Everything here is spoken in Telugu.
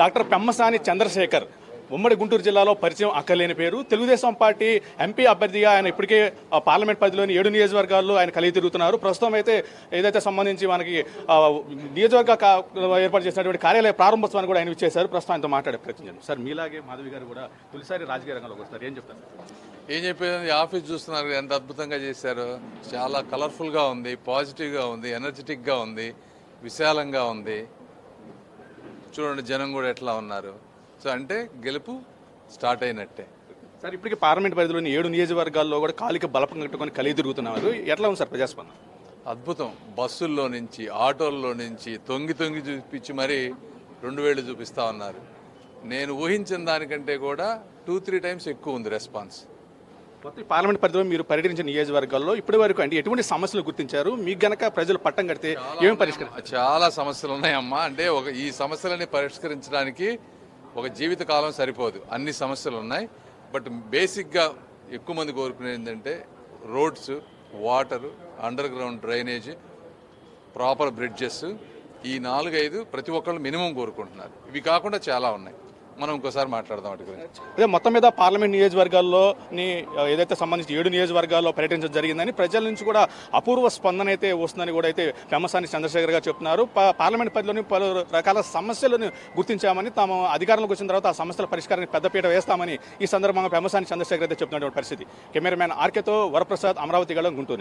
డాక్టర్ పెమ్మసాని చంద్రశేఖర్. ఉమ్మడి గుంటూరు జిల్లాలో పరిచయం అక్కర్లేని పేరు. తెలుగుదేశం పార్టీ ఎంపీ అభ్యర్థిగా ఆయన ఇప్పటికే ఆ, పార్లమెంట్ పరిధిలోని ఏడు నియోజకవర్గాల్లో ఆయన కలిగి తిరుగుతున్నారు. ప్రస్తుతం అయితే ఏదైతే సంబంధించి మనకి నియోజకవర్గ ఏర్పాటు చేసినటువంటి కార్యాలయ ప్రారంభోత్సవాన్ని కూడా ఆయన ఇచ్చేశారు ప్రస్తుతం ఆయనతో మాట్లాడే ప్రయత్నం సార్ మీలాగే మాధవి గారు కూడా తొలిసారి రాజకీయ రంగంలోకి వస్తారు. ఏం చెప్తారు? ఏం చెప్పేది ఆఫీస్ చూస్తున్నారు ఎంత అద్భుతంగా చేశారు. చాలా కలర్ఫుల్గా ఉంది పాజిటివ్గా ఉంది ఎనర్జెటిక్గా ఉంది విశాలంగా ఉంది. చూడండి జనం కూడా ఎట్లా ఉన్నారు. సో అంటే గెలుపు స్టార్ట్ అయినట్టే. సార్ ఇప్పటికి పార్లమెంట్ పరిధిలోని ఏడు నియోజకవర్గాల్లో కూడా కాలిక బలపం కట్టుకొని కలిగి తిరుగుతున్నారు. ఎట్లా ఉంది సార్ ప్రజాస్పందన? అద్భుతం. బస్సుల్లో నుంచి ఆటోల్లో నుంచి తొంగి తొంగి చూపించి మరీ రెండు వేలు చూపిస్తా ఉన్నారు. నేను ఊహించిన దానికంటే కూడా టూ త్రీ టైమ్స్ ఎక్కువ ఉంది రెస్పాన్స్ మొత్తం పార్లమెంట్ పరిధిలో మీరు పర్యటించిన నియోజకవర్గాల్లో ఇప్పటి వరకు అంటే ఎటువంటి సమస్యలు గుర్తించారు? మీకు గనక ప్రజలు పట్టం కడితే ఏమి పరిష్కరిస్తారు? చాలా సమస్యలు ఉన్నాయమ్మా అంటే ఒక ఈ సమస్యలని పరిష్కరించడానికి ఒక జీవిత కాలం సరిపోదు. అన్ని సమస్యలు ఉన్నాయి బట్ బేసిక్గా ఎక్కువ మంది కోరుకునేది ఏంటంటే roads water underground drainage proper bridges ఈ నాలుగైదు ప్రతి ఒక్కళ్ళు మినిమం కోరుకుంటున్నారు. ఇవి కాకుండా చాలా ఉన్నాయి. మనం ఇంకోసారి మాట్లాడదాం వాటి గురించి. అదే మొత్తం మీద పార్లమెంట్ నియోజకవర్గాల్లో ఏదైతే సంబంధించి ఏడు నియోజకవర్గాల్లో పర్యటించడం జరిగిందని ప్రజల నుంచి కూడా అపూర్వ స్పందన అయితే వస్తుందని కూడా అయితే ఫేమసాని చంద్రశేఖర్ గారు చెప్తున్నారు. పార్లమెంట్ పరిధిలోని పలు రకాల సమస్యలను గుర్తించామని తాము అధికారంలోకి వచ్చిన తర్వాత ఆ సమస్యల పరిష్కారానికి పెద్దపీట వేస్తామని ఈ సందర్భంగా ఫేమసాని చంద్రశేఖర్ అయితే చెప్తున్నటువంటి పరిస్థితి. కెమెరామ్యాన్ ఆర్కేతో వరప్రసాద్ అమరావతి గల గుంటూరు.